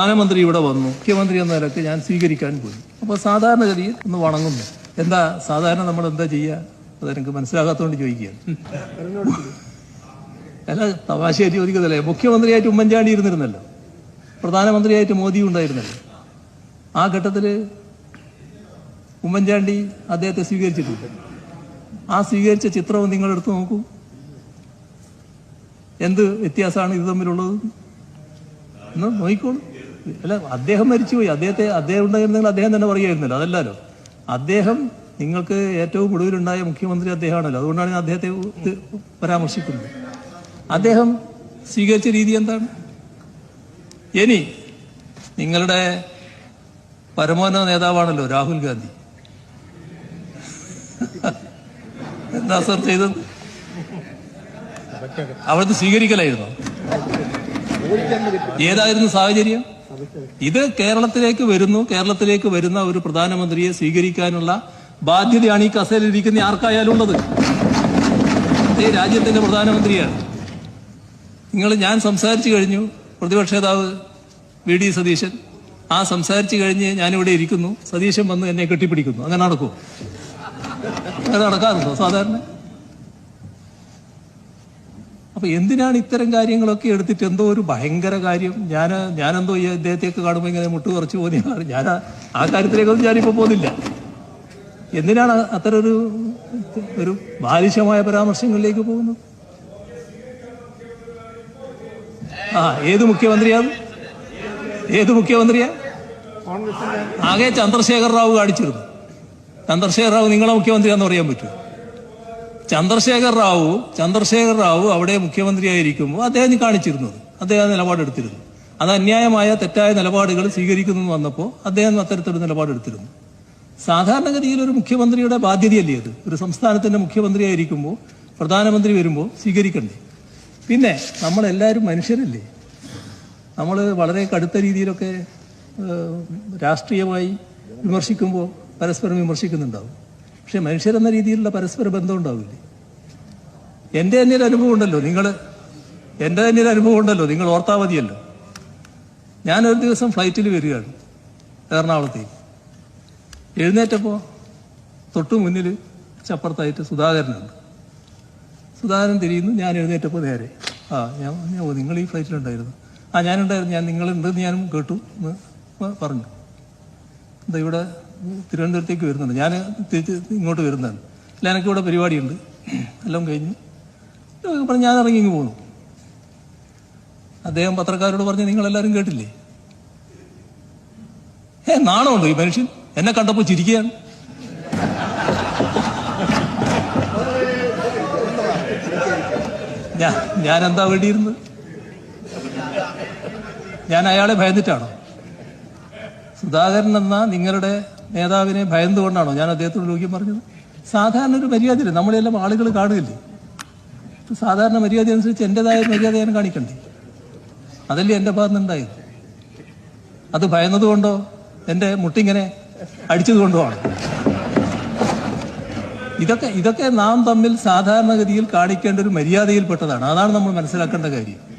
പ്രധാനമന്ത്രി ഇവിടെ വന്നു. മുഖ്യമന്ത്രി എന്ന നിലയ്ക്ക് ഞാൻ സ്വീകരിക്കാൻ പോയി. അപ്പോൾ സാധാരണഗതിയിൽ ഒന്ന് വണങ്ങുന്നു. എന്താ സാധാരണ നമ്മൾ എന്താ ചെയ്യുക? അതെനിക്ക് മനസ്സിലാകാത്തതുകൊണ്ട് ചോദിക്കുക അല്ല തമാശയായിട്ട് ചോദിക്കുന്നതല്ലേ മുഖ്യമന്ത്രിയായിട്ട് ഉമ്മൻചാണ്ടി ഇരുന്നിരുന്നല്ലോ. പ്രധാനമന്ത്രിയായിട്ട് മോദി ഉണ്ടായിരുന്നല്ലോ. ആ ഘട്ടത്തിൽ ഉമ്മൻചാണ്ടി അദ്ദേഹത്തെ സ്വീകരിച്ചിട്ടുണ്ട് ആ സ്വീകരിച്ച ചിത്രവും നിങ്ങൾ എടുത്തു നോക്കൂ. എന്ത് വ്യത്യാസമാണ് ഇത് തമ്മിലുള്ളത്? എന്ന് നോക്കിക്കോളൂ. അല്ല അദ്ദേഹം മരിച്ചുപോയി. അദ്ദേഹത്തെ അദ്ദേഹം ഉണ്ടായിരുന്നെങ്കിൽ അദ്ദേഹം തന്നെ പറയുമായിരുന്നല്ലോ അതല്ലല്ലോ അദ്ദേഹം നിങ്ങൾക്ക് ഏറ്റവും ഒടുവിലുണ്ടായ മുഖ്യമന്ത്രി അദ്ദേഹമാണല്ലോ. അതുകൊണ്ടാണ് ഞാൻ അദ്ദേഹത്തെ പരാമർശിക്കുന്നത്. അദ്ദേഹം സ്വീകരിച്ച രീതി എന്താണ്? ഇനി നിങ്ങളുടെ പരമോന്നത നേതാവാണല്ലോ രാഹുൽ ഗാന്ധി. എന്താ സർ ചെയ്തത്? അവിടുന്ന് സ്വീകരിക്കലായിരുന്നോ? ഏതായിരുന്നു സാഹചര്യം? ഇത് കേരളത്തിലേക്ക് വരുന്നു. കേരളത്തിലേക്ക് വരുന്ന ഒരു പ്രധാനമന്ത്രിയെ സ്വീകരിക്കാനുള്ള ബാധ്യതയാണ് ഈ കസേലിരിക്കുന്ന ആർക്കായാലും ഉള്ളത്. ഈ രാജ്യത്തിന്റെ പ്രധാനമന്ത്രിയാണ്. നിങ്ങൾ ഞാൻ സംസാരിച്ചു കഴിഞ്ഞു. പ്രതിപക്ഷ നേതാവ് വി ഡി സതീശൻ. ആ സംസാരിച്ചു കഴിഞ്ഞ് ഞാനിവിടെ ഇരിക്കുന്നു. സതീശൻ വന്ന് എന്നെ കെട്ടിപ്പിടിക്കുന്നു. അങ്ങനെ നടക്കുമോ അങ്ങനെ നടക്കാറുണ്ടോ സാധാരണ? അപ്പൊ എന്തിനാണ് ഇത്തരം കാര്യങ്ങളൊക്കെ എടുത്തിട്ട് എന്തോ ഒരു ഭയങ്കര കാര്യം? ഞാൻ ഞാനെന്തോ ഈ അദ്ദേഹത്തെയൊക്കെ കാണുമ്പോൾ ഇങ്ങനെ മുട്ട് കുറച്ച് പോകുന്ന ഞാൻ ആ- കാര്യത്തിലേക്കൊന്നും ഞാനിപ്പോ പോകുന്നില്ല. എന്തിനാണ് അത്ര ഒരു ഒരു ബാലിശമായ പരാമർശങ്ങളിലേക്ക് പോകുന്നത്? ആ ഏത് മുഖ്യമന്ത്രിയാണ്? ഏത് മുഖ്യമന്ത്രിയാ? ആകെ ചന്ദ്രശേഖർ റാവു കാണിച്ചിരുന്നു. ചന്ദ്രശേഖർ റാവു നിങ്ങളെ മുഖ്യമന്ത്രിയാന്ന് പറയാൻ പറ്റുമോ? ചന്ദ്രശേഖർ റാവു ചന്ദ്രശേഖർ റാവു അവിടെ മുഖ്യമന്ത്രിയായിരിക്കുമ്പോൾ അദ്ദേഹം കാണിച്ചിരുന്നത്. അദ്ദേഹം നിലപാടെടുത്തിരുന്നു. അത് അന്യായമായ തെറ്റായ നിലപാടുകൾ സ്വീകരിക്കുന്നു വന്നപ്പോൾ അദ്ദേഹം അത്തരത്തിലൊരു നിലപാടെടുത്തിരുന്നു. സാധാരണഗതിയിൽ ഒരു മുഖ്യമന്ത്രിയുടെ ബാധ്യതയല്ലേ അത്? ഒരു സംസ്ഥാനത്തിന്റെ മുഖ്യമന്ത്രിയായിരിക്കുമ്പോൾ പ്രധാനമന്ത്രി വരുമ്പോൾ സ്വീകരിക്കണ്ടേ? പിന്നെ നമ്മളെല്ലാവരും മനുഷ്യരല്ലേ? നമ്മൾ വളരെ കടുത്ത രീതിയിലൊക്കെ രാഷ്ട്രീയമായി വിമർശിക്കുമ്പോൾ പരസ്പരം വിമർശിക്കുന്നുണ്ടാവും. പക്ഷെ മനുഷ്യരെന്ന രീതിയിലുള്ള പരസ്പര ബന്ധം ഉണ്ടാവില്ലേ? എന്റെ തന്നെ ഒരു അനുഭവം ഉണ്ടല്ലോ. നിങ്ങൾ എന്റെ തന്നെ ഒരു അനുഭവം ഉണ്ടല്ലോ. നിങ്ങൾ ഓർത്താ മതിയല്ലോ. ഞാനൊരു ദിവസം ഫ്ലൈറ്റിൽ വരികയാണ് എറണാകുളത്തേക്ക്. എഴുന്നേറ്റപ്പോൾ തൊട്ടു മുന്നിൽ ചപ്പുറത്തായിട്ട് സുധാകരനുണ്ട്. സുധാകരൻ തിരിയുന്നു. ഞാൻ എഴുന്നേറ്റപ്പോൾ നേരെ. ആ ഞാൻ ഓ, നിങ്ങൾ ഈ ഫ്ലൈറ്റിലുണ്ടായിരുന്നു. ആ ഞാനുണ്ടായിരുന്നു. ഞാൻ നിങ്ങളുണ്ടെന്ന് ഞാനും കേട്ടു എന്ന് പറഞ്ഞു. എന്താ ഇവിടെ തിരുവനന്തപുരത്തേക്ക് വരുന്നുണ്ട്. ഞാൻ തിരിച്ച് ഇങ്ങോട്ട് വരുന്നതാണ്. അല്ല എനിക്ക് ഇവിടെ പരിപാടിയുണ്ട്. എല്ലാം കഴിഞ്ഞ്. പറഞ്ഞ് ഞാൻ ഇറങ്ങി ഇങ്ങ് പോന്നു അദ്ദേഹം പത്രക്കാരോട് പറഞ്ഞ് നിങ്ങളെല്ലാവരും കേട്ടില്ലേ? ഏ നാണമുണ്ടോ ഈ മനുഷ്യൻ? എന്നെ കണ്ടപ്പോൾ ചിരിക്കുകയാണ്. ഞാൻ ഞാൻ എന്താ വേണ്ടിയിരുന്നത്? ഞാൻ അയാളെ ഭയന്നിട്ടാണോ? സുധാകരൻ എന്ന നിങ്ങളുടെ നേതാവിനെ ഭയന്നുകൊണ്ടാണോ ഞാൻ അദ്ദേഹത്തോട് രോഗ്യം പറഞ്ഞത്? സാധാരണ ഒരു മര്യാദയില്ല. നമ്മളെല്ലാം ആളുകൾ കാണുകയില്ലേ? സാധാരണ മര്യാദ അനുസരിച്ച് എന്റെതായ മര്യാദ ഞാൻ കാണിക്കണ്ടേ? അതല്ലേ എന്റെ ഭാഗത്തുനിന്നുണ്ടായത് അത് ഭയന്നതുകൊണ്ടോ? എന്റെ മുട്ടിങ്ങനെ അടിച്ചത് കൊണ്ടോ ആണ്? ഇതൊക്കെ ഇതൊക്കെ നാം തമ്മിൽ സാധാരണഗതിയിൽ കാണിക്കേണ്ട ഒരു മര്യാദയിൽപ്പെട്ടതാണ്. അതാണ് നമ്മൾ മനസ്സിലാക്കേണ്ട കാര്യം.